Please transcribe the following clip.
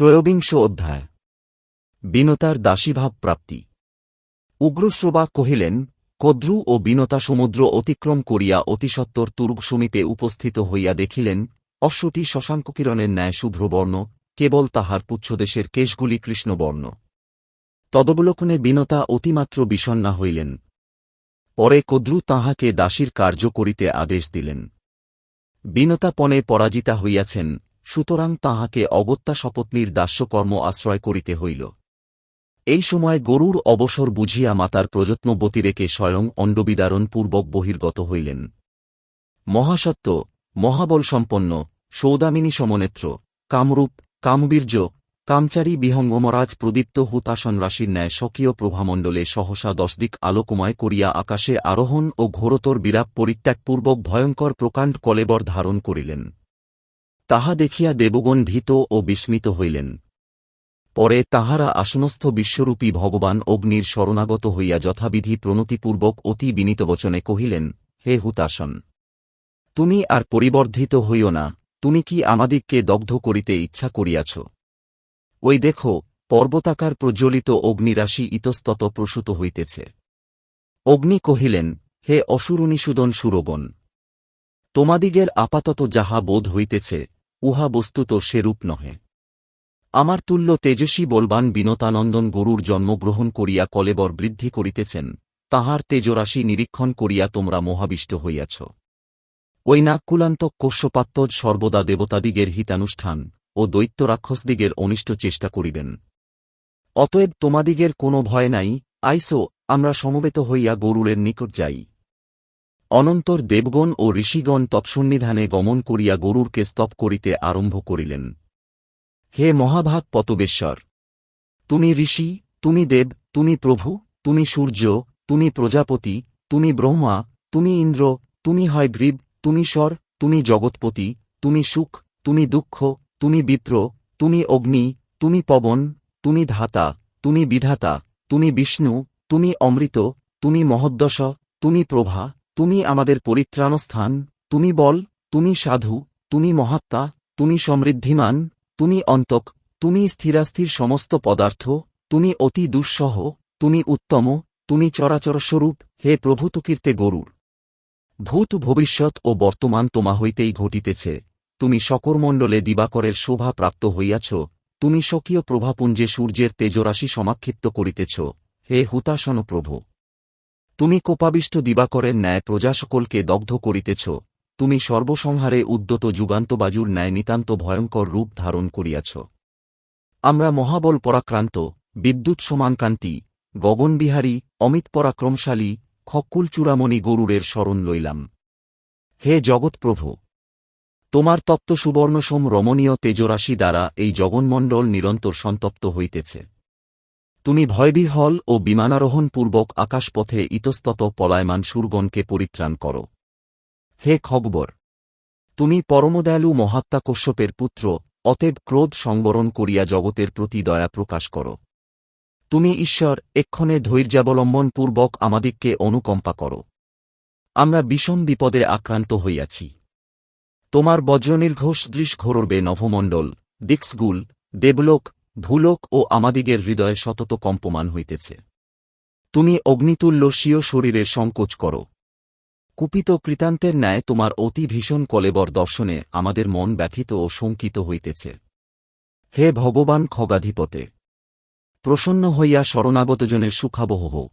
ত্রয়োবিংশ অধ্যায়। বিনতার দাসীভাব প্রাপ্তি। উগ্রশ্রবা কহিলেন, কদ্রু ও বিনতা সমুদ্র অতিক্রম করিয়া অতিসত্বর তুর্গ সমীপে উপস্থিত হইয়া দেখিলেন, অশ্বটি শশাঙ্ককিরণের ন্যায় শুভ্রবর্ণ, কেবল তাহার পুচ্ছদেশের কেশগুলি কৃষ্ণবর্ণ। তদবলোকনে বিনতা অতিমাত্র বিষণ্না হইলেন। পরে কদ্রু তাহাকে দাসীর কার্য করিতে আদেশ দিলেন। বিনতা পণে পরাজিতা হইয়াছেন সুতরাং তাহাকে অগত্যা শপথনির দাস্যকর্ম আশ্রয় করিতে হইল। এই সময় গরুর অবসর বুঝিয়া মাতার প্রযত্নবতী রেখে স্বয়ং অণ্ডবিদারণপূর্বক বহির্গত হইলেন। মহাসত্য মহাবলসম্পন্ন, সৌদামিনী সমনেত্র, কামরূপ, কামবীর্য, কামচারী বিহঙ্গমরাজ প্রদীপ্ত হুতাসন রাশির ন্যায় স্বকীয় প্রভামণ্ডলে সহসা দশদিক আলোকময় করিয়া আকাশে আরোহণ ও ঘোরতর বিরাপ পরিত্যাগপূর্বক ভয়ঙ্কর প্রকাণ্ড কলেবর ধারণ করিলেন। তাহা দেখিয়া দেবগণ ভীত ও বিস্মিত হইলেন। পরে তাহারা আসনস্থ বিশ্বরূপী ভগবান অগ্নির শরণাগত হইয়া যথাবিধি প্রণতিপূর্বক অতি বিনীতবচনে কহিলেন, হে হুতাসন তুমি আর পরিবর্ধিত হইও না, তুমি কি আমাদিগকে দগ্ধ করিতে ইচ্ছা করিয়াছ? ওই দেখো, পর্বতাকার প্রজ্বলিত অগ্নিরাশি ইতস্তত প্রসূত হইতেছে। অগ্নি কহিলেন, হে অসুরনিষুদন সুরগণ! তোমাদিগের আপাতত যাহা বোধ হইতেছে উহা বস্তুত সেরূপ নহে। আমার তুল্য তেজস্বী বলবান বিনতানন্দন গরুর জন্মগ্রহণ করিয়া কলেবর বৃদ্ধি করিতেছেন, তাহার তেজরাশি নিরীক্ষণ করিয়া তোমরা মহাবিষ্ট হইয়াছ। ওই নাকুলান্তক কোষ্যপাত্তজ সর্বদা দেবতাদিগের হিতানুষ্ঠান ও দৈত্য রাক্ষসদিগের অনিষ্ট চেষ্টা করিবেন। অতএব তোমাদিগের কোনো ভয় নাই, আইসো, আমরা সমবেত হইয়া গরুরের নিকট যাই। অনন্তর দেবগণ ও ঋষিগণ তৎসন্নিধানে গমন করিয়া গরুরকে স্তব করিতে আরম্ভ করিলেন। হে মহাভাগ পতবেশ্বর! তুমি ঋষি, তুমি দেব, তুমি প্রভু, তুমি সূর্য, তুমি প্রজাপতি, তুমি ব্রহ্মা, তুমি ইন্দ্র, তুমি হয় গ্রীব, তুমি স্বর, তুমি জগৎপতি, তুমি সুখ, তুমি দুঃখ, তুমি বিপ্র, তুমি অগ্নি, তুমি পবন, তুমি ধাতা, তুমি বিধাতা, তুমি বিষ্ণু, তুমি অমৃত, তুমি মহদ্দশ, তুমি প্রভা তুমি আমাদের পরিত্রাণস্থান, তুমি বল, তুমি সাধু, তুমি মহাত্মা, তুমি সমৃদ্ধিমান, তুমি অন্তক, তুমি স্থিরাস্থির সমস্ত পদার্থ, তুমি অতি দুঃসহ, তুমি উত্তম, তুমি চরাচরস্বরূপ হে প্রভূতকীর্তে গরুর ভূত ভবিষ্যৎ ও বর্তমান তোমা হইতেই ঘটিতেছে। তুমি সকরমণ্ডলে দিবাকরের শোভা প্রাপ্ত হইয়াছ। তুমি স্বকীয় প্রভাপুঞ্জে সূর্যের তেজরাশি সমাক্ষিপ্ত করিতেছ। হে হুতাসন প্রভু। তুমি কোপাবিষ্ট দিবাকরের ন্যায় প্রজা সকলকে দগ্ধ করিতেছ, তুমি সর্বসংহারে উদ্যত যুগান্তবাজুর ন্যায় নিতান্ত ভয়ঙ্কর রূপ ধারণ করিয়াছ। আমরা মহাবল পরাক্রান্ত, বিদ্যুৎ সমানকান্তি, গগনবিহারী, অমিত পরাক্রমশালী খক্কুল চূড়ামণি গরুরের স্মরণ লইলাম। হে জগৎপ্রভু তোমার তপ্ত সুবর্ণসোম রমণীয় তেজরাশি দ্বারা এই জগন্মণ্ডল নিরন্তর সন্তপ্ত হইতেছে। তুমি ভয়বিহল ও বিমানারোহণপূর্বক আকাশপথে ইতস্তত পলায়মান সুরগণকে পরিত্রাণ কর। হে খগবর! তুমি পরমদয়ালু মহাত্মা কশ্যপের পুত্র, অতএব ক্রোধ সংবরণ করিয়া জগতের প্রতি দয়া প্রকাশ কর। তুমি ঈশ্বর, এক্ষণে ধৈর্যাবলম্বনপূর্বক আমাদিগকে অনুকম্পা কর। আমরা বিষম বিপদে আক্রান্ত হইয়াছি। তোমার বজ্রনির্ঘোষ দৃশ ঘোরবে নভমণ্ডল, দিক্সগুল, দেবলোক ভূলোক ও আমাদিগের হৃদয়ে সতত কম্পমান হইতেছে। তুমি অগ্নিতুল্য স্বীয় শরীরের সংকোচ কর। কুপিত কৃতান্তের ন্যায় তোমার অতি ভীষণ কলেবর দর্শনে আমাদের মন ব্যথিত ও শঙ্কিত হইতেছে। হে ভগবান খগাধিপতে! প্রসন্ন হইয়া শরণাগতজনের সুখাবহ হোক